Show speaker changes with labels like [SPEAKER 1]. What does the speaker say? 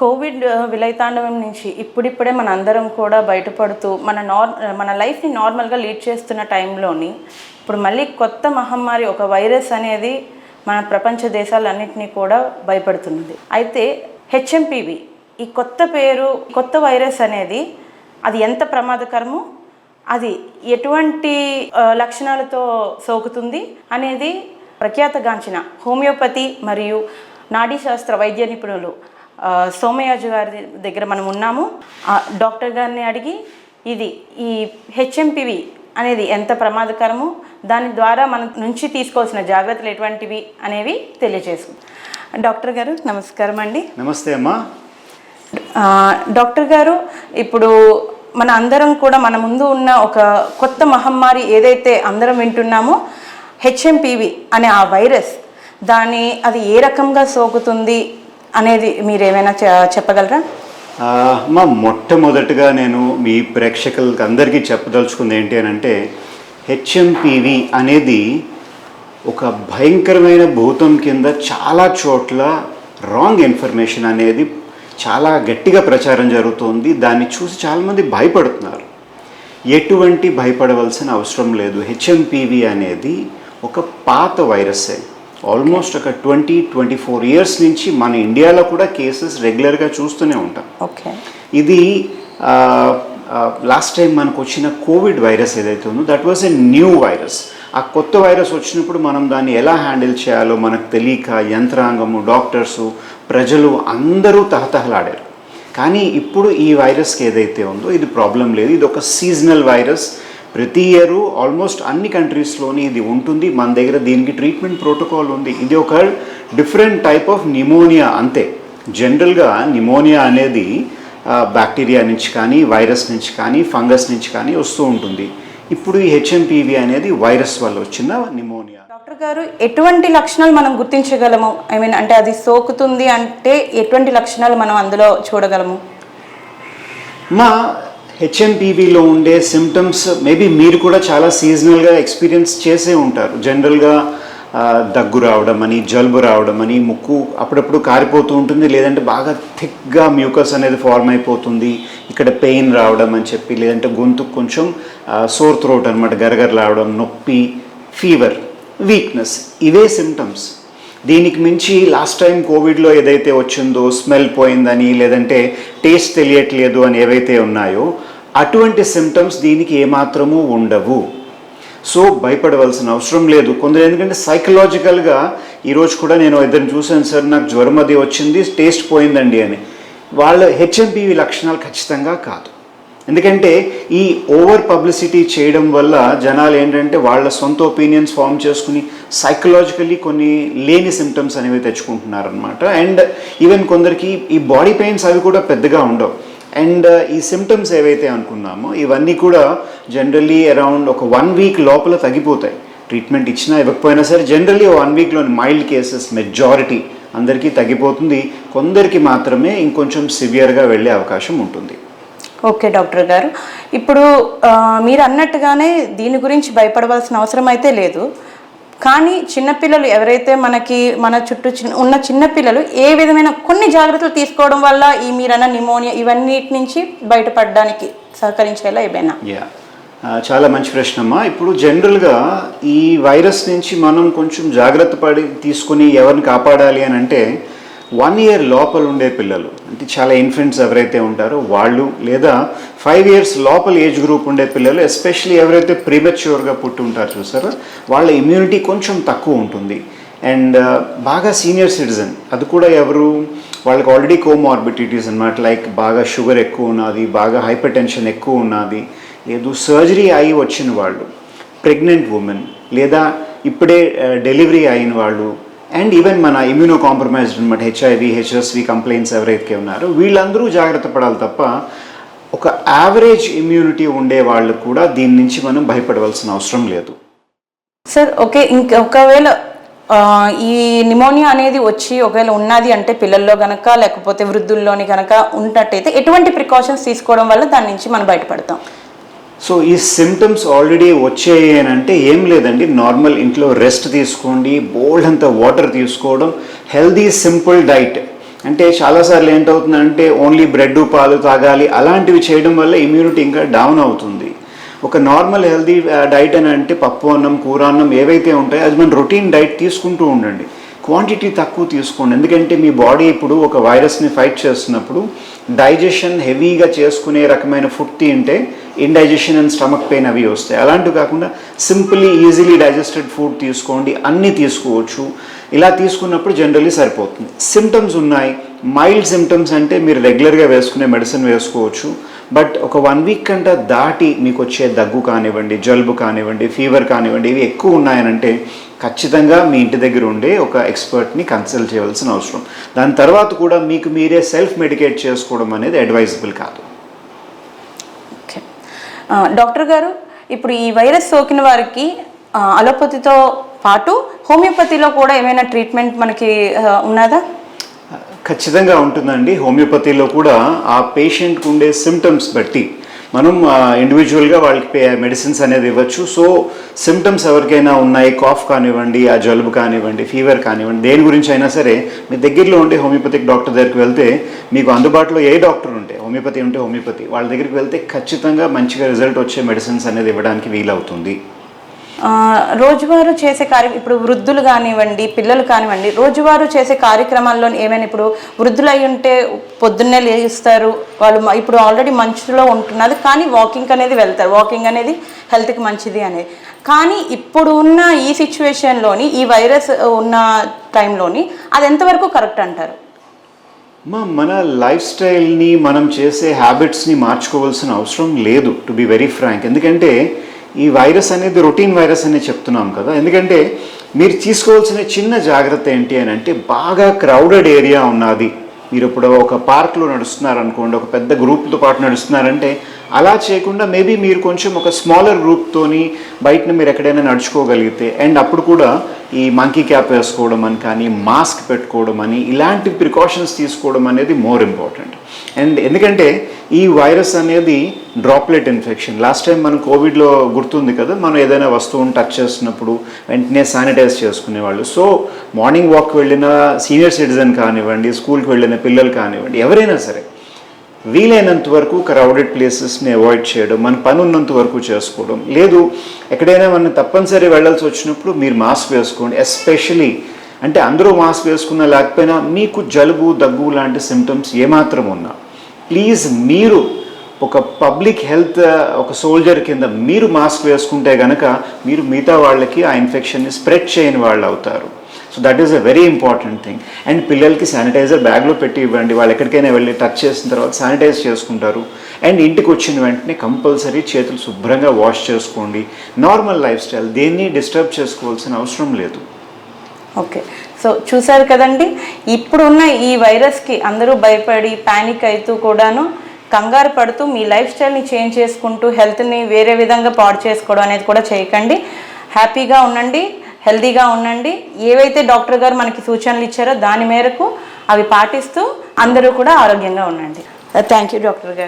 [SPEAKER 1] Covid విలయతాండవం నుంచి ఇప్పుడిప్పుడే మన అందరం కూడా బయటపడుతూ మన నార్ మన లైఫ్ని నార్మల్గా లీడ్ చేస్తున్న టైంలోని ఇప్పుడు మళ్ళీ కొత్త మహమ్మారి ఒక వైరస్ అనేది మన ప్రపంచ దేశాలన్నింటినీ కూడా భయపడుతున్నది. అయితే హెచ్ఎంపివి ఈ కొత్త పేరు కొత్త వైరస్ అనేది అది ఎంత ప్రమాదకరమో అది ఎటువంటి లక్షణాలతో సోకుతుంది అనేది ప్రఖ్యాతగాంచిన హోమియోపతి మరియు నాడీ శాస్త్ర వైద్య నిపుణులు సోమయాజు గారి దగ్గర మనం ఉన్నాము. డాక్టర్ గారిని అడిగి ఇది ఈ హెచ్ఎంపివి అనేది ఎంత ప్రమాదకరమో దాని ద్వారా మన నుంచి తీసుకోవాల్సిన జాగ్రత్తలు ఎటువంటివి అనేవి తెలియజేసుకుందాం. డాక్టర్ గారు నమస్కారం అండి.
[SPEAKER 2] నమస్తే అమ్మా.
[SPEAKER 1] డాక్టర్ గారు ఇప్పుడు మన అందరం కూడా మన ముందు ఉన్న ఒక కొత్త మహమ్మారి ఏదైతే అందరం వింటున్నామో హెచ్ఎంపివి అనే ఆ వైరస్ దాని అది ఏ రకంగా సోకుతుంది అనేది మీరు ఏమైనా చెప్పగలరా?
[SPEAKER 2] మా మొట్టమొదటిగా నేను మీ ప్రేక్షకులకి అందరికీ చెప్పదలుచుకుంది ఏంటి అని అంటే హెచ్ఎంపివి అనేది ఒక భయంకరమైన భూతం కింద చాలా చోట్ల రాంగ్ ఇన్ఫర్మేషన్ అనేది చాలా గట్టిగా ప్రచారం జరుగుతోంది. దాన్ని చూసి చాలామంది భయపడుతున్నారు. ఎటువంటి భయపడవలసిన అవసరం లేదు. హెచ్ఎంపివి అనేది ఒక పాత వైరస్సే ఆల్మోస్ట్ ఒక ట్వంటీ ట్వంటీ ఫోర్ ఇయర్స్ నుంచి మన ఇండియాలో కూడా కేసెస్ రెగ్యులర్గా చూస్తూనే ఉంటాం.
[SPEAKER 1] ఓకే.
[SPEAKER 2] ఇది లాస్ట్ టైం మనకు వచ్చిన కోవిడ్ వైరస్ ఏదైతే ఉందో that was a new virus. ఆ కొత్త వైరస్ వచ్చినప్పుడు మనం దాన్ని ఎలా హ్యాండిల్ చేయాలో మనకు తెలియక యంత్రాంగము డాక్టర్సు ప్రజలు అందరూ తహతహలాడారు. కానీ ఇప్పుడు ఈ వైరస్కి ఏదైతే ఉందో ఇది ప్రాబ్లం లేదు. ఇది ఒక సీజనల్ వైరస్. ప్రతి ఇయర్ ఆల్మోస్ట్ అన్ని కంట్రీస్లోని ఇది ఉంటుంది. మన దగ్గర దీనికి ట్రీట్మెంట్ ప్రోటోకాల్ ఉంది. ఇది ఒక డిఫరెంట్ టైప్ ఆఫ్ నిమోనియా అంతే. జనరల్గా నిమోనియా అనేది బ్యాక్టీరియా నుంచి కానీ వైరస్ నుంచి కానీ ఫంగస్ నుంచి కానీ వస్తూ ఉంటుంది. ఇప్పుడు ఈ హెచ్ఎంపీవి అనేది వైరస్ వల్ల వచ్చిన నిమోనియా
[SPEAKER 1] డాక్టర్ గారు ఎటువంటి లక్షణాలు మనం గుర్తించగలము? ఐ మీన్ అంటే అది సోకుతుంది అంటే ఎటువంటి లక్షణాలు మనం అందులో చూడగలము?
[SPEAKER 2] మా హెచ్ఎంపీవీలో ఉండే సిమ్టమ్స్ మేబీ మీరు కూడా చాలా సీజనల్గా ఎక్స్పీరియన్స్ చేసే ఉంటారు. జనరల్గా దగ్గు రావడం అని జలుబు రావడం అని ముక్కు అప్పుడప్పుడు కారిపోతూ ఉంటుంది లేదంటే బాగా థిక్గా మ్యూకస్ అనేది ఫార్మ్ అయిపోతుంది ఇక్కడ పెయిన్ రావడం అని చెప్పి లేదంటే గొంతుకు కొంచెం సోర్ థ్రోట్ అనమాట గరగర రావడం నొప్పి ఫీవర్ వీక్నెస్ ఇవే సిమ్టమ్స్ దీనికి మించి లాస్ట్ టైం కోవిడ్లో ఏదైతే వచ్చిందో స్మెల్ పోయిందని లేదంటే టేస్ట్ తెలియట్లేదు అని ఏవైతే ఉన్నాయో అటువంటి సిమ్టమ్స్ దీనికి ఏమాత్రము ఉండవు. సో భయపడవలసిన అవసరం లేదు. కొందరు ఎందుకంటే సైకలాజికల్గా ఈరోజు కూడా నేను ఇద్దరిని చూశాను సార్ నాకు జ్వరం అది వచ్చింది టేస్ట్ పోయిందండి అని. వాళ్ళ హెచ్ఎంపీవి లక్షణాలు ఖచ్చితంగా కాదు. ఎందుకంటే ఈ ఓవర్ పబ్లిసిటీ చేయడం వల్ల జనాలు ఏంటంటే వాళ్ళ సొంత ఒపీనియన్స్ ఫామ్ చేసుకుని సైకలాజికల్లీ కొన్ని లేని సిమ్టమ్స్ అనేవి తెచ్చుకుంటున్నారనమాట అండ్ ఈవెన్ కొందరికి ఈ బాడీ పెయిన్స్ అవి కూడా పెద్దగా ఉండవు. అండ్ uh, ఈ సిమ్టమ్స్ ఏవైతే అనుకున్నామో ఇవన్నీ కూడా జనరల్లీ అరౌండ్ ఒక వన్ వీక్ లోపల తగ్గిపోతాయి. ట్రీట్మెంట్ ఇచ్చినా ఇవ్వకపోయినా సరే జనరల్లీ వన్ వీక్లోని మైల్డ్ కేసెస్ మెజారిటీ అందరికీ తగ్గిపోతుంది. కొందరికి మాత్రమే ఇంకొంచెం సివియర్గా వెళ్ళే అవకాశం ఉంటుంది.
[SPEAKER 1] ఓకే డాక్టర్ గారు. ఇప్పుడు మీరు అన్నట్టుగానే దీని గురించి భయపడవలసిన అవసరం అయితే లేదు. కానీ చిన్నపిల్లలు ఎవరైతే మనకి మన చుట్టూ చిన్న ఉన్న చిన్నపిల్లలు ఏ విధమైన కొన్ని జాగ్రత్తలు తీసుకోవడం వల్ల ఈ మీరన్న నిమోనియా ఇవన్నిటి నుంచి బయటపడడానికి సహకరించేలా ఏమైనా?
[SPEAKER 2] చాలా మంచి ప్రశ్న అమ్మా. ఇప్పుడు జనరల్గా ఈ వైరస్ నుంచి మనం కొంచెం జాగ్రత్త పడి తీసుకుని ఎవరిని కాపాడాలి అని అంటే వన్ ఇయర్ లోపల ఉండే పిల్లలు అంటే చాలా ఇన్ఫెంట్స్ ఎవరైతే ఉంటారో వాళ్ళు లేదా ఫైవ్ ఇయర్స్ లోపల ఏజ్ గ్రూప్ ఉండే పిల్లలు ఎస్పెషల్లీ ఎవరైతే ప్రీమెచ్యూర్గా పుట్టి ఉంటారో చూసారో వాళ్ళ ఇమ్యూనిటీ కొంచెం తక్కువ ఉంటుంది. అండ్ uh, బాగా సీనియర్ సిటిజన్ అది కూడా ఎవరు వాళ్ళకి ఆల్రెడీ కోమార్బిడిటీస్ అనమాట లైక్ బాగా షుగర్ ఎక్కువ ఉన్నది బాగా హైపర్ టెన్షన్ ఎక్కువ ఉన్నది లేదు సర్జరీ అయి వచ్చిన వాళ్ళు ప్రెగ్నెంట్ ఉమెన్ లేదా ఇప్పుడే uh, డెలివరీ అయిన వాళ్ళు అండ్ ఈవెన్ మన ఇమ్యూనో కాంప్రమైజ్డ్ అనమాట హెచ్ఐవి హెచ్ఎస్వి కంప్లైంట్స్ ఎవరైతే ఉన్నారో వీళ్ళందరూ జాగ్రత్త పడాలి తప్ప ఒక యావరేజ్ ఇమ్యూనిటీ ఉండే వాళ్ళు కూడా దీని నుంచి మనం భయపడవలసిన అవసరం లేదు.
[SPEAKER 1] సార్ ఓకే ఇంక ఒకవేళ ఈ నిమోనియా అనేది వచ్చి ఒకవేళ ఉన్నది అంటే పిల్లల్లో కనుక లేకపోతే వృద్ధుల్లోని కనుక ఉన్నట్టయితే ఎటువంటి ప్రికాషన్స్ తీసుకోవడం వల్ల దాని నుంచి మనం బయటపడతాం?
[SPEAKER 2] సో ఈ సిమ్టమ్స్ ఆల్రెడీ వచ్చాయి అని అంటే ఏం లేదండి. నార్మల్ ఇంట్లో రెస్ట్ తీసుకోండి బోల్డ్ అంత వాటర్ తీసుకోవడం హెల్దీ సింపుల్ డైట్ అంటే చాలాసార్లు ఏంటవుతుందంటే ఓన్లీ బ్రెడ్ పాలు తాగాలి అలాంటివి చేయడం వల్ల ఇమ్యూనిటీ ఇంకా డౌన్ అవుతుంది. ఒక నార్మల్ హెల్దీ డైట్ అని అంటే పప్పు అన్నం కూర అన్నం ఏవైతే ఉంటాయో అది మన రొటీన్ డైట్ తీసుకుంటూ ఉండండి. క్వాంటిటీ తక్కువ తీసుకోండి. ఎందుకంటే మీ బాడీ ఇప్పుడు ఒక వైరస్ని ఫైట్ చేస్తున్నప్పుడు డైజెషన్ హెవీగా చేసుకునే రకమైన ఫుడ్ తింటే ఇండైజెషన్ అండ్ స్టమక్ పెయిన్ అవి వస్తాయి. అలాంటివి కాకుండా సింపుల్లీ ఈజీలీ డైజెస్టెడ్ ఫుడ్ తీసుకోండి. అన్నీ తీసుకోవచ్చు. ఇలా తీసుకున్నప్పుడు జనరల్లీ సరిపోతుంది. సిమ్టమ్స్ ఉన్నాయి. మైల్డ్ సిమ్టమ్స్ అంటే మీరు రెగ్యులర్గా వేసుకునే మెడిసిన్ వేసుకోవచ్చు. బట్ ఒక వన్ వీక్ కంటే దాటి మీకు వచ్చే దగ్గు కానివ్వండి జలుబు కానివ్వండి ఫీవర్ కానివ్వండి ఇవి ఎక్కువ ఉన్నాయనంటే ఖచ్చితంగా మీ ఇంటి దగ్గర ఉండే ఒక ఎక్స్పర్ట్ని కన్సల్ట్ చేయవలసిన అవసరం. దాని తర్వాత కూడా మీకు మీరే సెల్ఫ్ మెడికేట్ చేసుకోవడం అనేది అడ్వైజబుల్ కాదు.
[SPEAKER 1] ఓకే డాక్టర్ గారు ఇప్పుడు ఈ వైరస్ సోకిన వారికి అలోపతితో పాటు హోమియోపతిలో కూడా ఏమైనా ట్రీట్మెంట్ మనకి ఉన్నదా?
[SPEAKER 2] ఖచ్చితంగా ఉంటుందండి. హోమియోపతిలో కూడా ఆ పేషెంట్కి ఉండే సిమ్టమ్స్ బట్టి మనం ఇండివిజువల్గా వాళ్ళకి మెడిసిన్స్ అనేది ఇవ్వచ్చు. సో సిమ్టమ్స్ ఎవరికైనా ఉన్నాయి కాఫ్ కానివ్వండి ఆ జలుబు కానివ్వండి ఫీవర్ కానివ్వండి దేని గురించి అయినా సరే మీ దగ్గరలో ఉండే హోమియోపతిక్ డాక్టర్ దగ్గరికి వెళ్తే మీకు అందుబాటులో ఏ డాక్టర్ ఉంటే హోమియోపతి ఉంటే హోమియోపతి వాళ్ళ దగ్గరికి వెళ్తే ఖచ్చితంగా మంచిగా రిజల్ట్ వచ్చే మెడిసిన్స్ అనేది ఇవ్వడానికి వీలవుతుంది.
[SPEAKER 1] రోజువారు చేసే కార్య ఇప్పుడు వృద్ధులు కానివ్వండి పిల్లలు కానివ్వండి రోజువారు చేసే కార్యక్రమాల్లో ఏమైనా ఇప్పుడు వృద్ధులు అయి ఉంటే పొద్దున్నే లేస్తారు వాళ్ళు ఇప్పుడు ఆల్రెడీ మంచులో ఉంటున్నది కానీ వాకింగ్ అనేది వెళ్తారు. వాకింగ్ అనేది హెల్త్కి మంచిది అనేది కానీ ఇప్పుడు ఉన్న ఈ సిచ్యువేషన్లోని ఈ వైరస్ ఉన్న టైంలోని అది ఎంతవరకు కరెక్ట్ అంటారు?
[SPEAKER 2] మన లైఫ్ స్టైల్ని మనం చేసే హ్యాబిట్స్ని మార్చుకోవాల్సిన అవసరం లేదు టు బి వెరీ ఫ్రాంక్. ఎందుకంటే ఈ వైరస్ అనేది రొటీన్ వైరస్ అని చెప్తున్నాం కదా. ఎందుకంటే మీరు తీసుకోవాల్సిన చిన్న జాగ్రత్త ఏంటి అని అంటే బాగా క్రౌడెడ్ ఏరియా ఉన్నది. మీరు ఇప్పుడు ఒక పార్క్లో నడుస్తున్నారు అనుకోండి ఒక పెద్ద గ్రూప్తో పాటు నడుస్తున్నారంటే అలా చేయకుండా మేబీ మీరు కొంచెం ఒక స్మాలర్ గ్రూప్తోని బయటను మీరు ఎక్కడైనా నడుచుకోగలిగితే అండ్ అప్పుడు కూడా ఈ మంకీ క్యాప్ వేసుకోవడం అని కానీ మాస్క్ పెట్టుకోవడం అని ఇలాంటి ప్రికాషన్స్ తీసుకోవడం అనేది మోర్ ఇంపార్టెంట్. అండ్ ఎందుకంటే ఈ వైరస్ అనేది డ్రాప్లెట్ ఇన్ఫెక్షన్ లాస్ట్ టైం మనం కోవిడ్లో గుర్తుంది కదా మనం ఏదైనా వస్తువుని టచ్ చేస్తున్నప్పుడు వెంటనే శానిటైజ్ చేసుకునేవాళ్ళు. సో మార్నింగ్ వాక్ వెళ్ళిన సీనియర్ సిటిజన్ కానివ్వండి స్కూల్కి వెళ్ళిన పిల్లలు కానివ్వండి ఎవరైనా సరే వీలైనంత వరకు క్రౌడెడ్ ప్లేసెస్ని అవాయిడ్ చేయడం మన పని ఉన్నంత వరకు చేసుకోవడం. లేదు ఎక్కడైనా మనం తప్పనిసరి వెళ్ళాల్సి వచ్చినప్పుడు మీరు మాస్క్ వేసుకోండి ఎస్పెషలీ అంటే అందరూ మాస్క్ వేసుకున్నా లేకపోయినా మీకు జలుబు దగ్గు లాంటి సిమ్టమ్స్ ఏమాత్రం ఉన్నా ప్లీజ్ మీరు ఒక పబ్లిక్ హెల్త్ ఒక సోల్జర్ కింద మీరు మాస్క్ వేసుకుంటే గనక మీరు మిగతా వాళ్ళకి ఆ ఇన్ఫెక్షన్ని స్ప్రెడ్ చేయని వాళ్ళు అవుతారు. So that is a very important thing and పిల్లలకి శానిటైజర్ బ్యాగ్లో పెట్టి ఇవ్వండి. వాళ్ళు ఎక్కడికైనా వెళ్ళి టచ్ చేసిన తర్వాత శానిటైజ్ చేసుకుంటారు. అండ్ ఇంటికి వచ్చిన వెంటనే కంపల్సరీ చేతులు శుభ్రంగా వాష్ చేసుకోండి. నార్మల్ లైఫ్ స్టైల్ దేన్ని డిస్టర్బ్ చేసుకోవాల్సిన అవసరం లేదు.
[SPEAKER 1] ఓకే. సో చూసారు కదండి? ఇప్పుడున్న ఈ వైరస్కి అందరూ భయపడి ప్యానిక్ అవుతూ కూడాను కంగారు పడుతూ మీ లైఫ్ స్టైల్ని చేంజ్ చేసుకుంటూ హెల్త్ని వేరే విధంగా పాడు చేసుకోవడం అనేది కూడా చేయకండి. హ్యాపీగా ఉండండి హెల్తీగా ఉండండి. ఏవైతే డాక్టర్ గారు మనకి సూచనలు ఇచ్చారో దాని మేరకు అవి పాటిస్తూ అందరూ కూడా ఆరోగ్యంగా ఉండండి. Uh, థ్యాంక్ యూ డాక్టర్ గారు.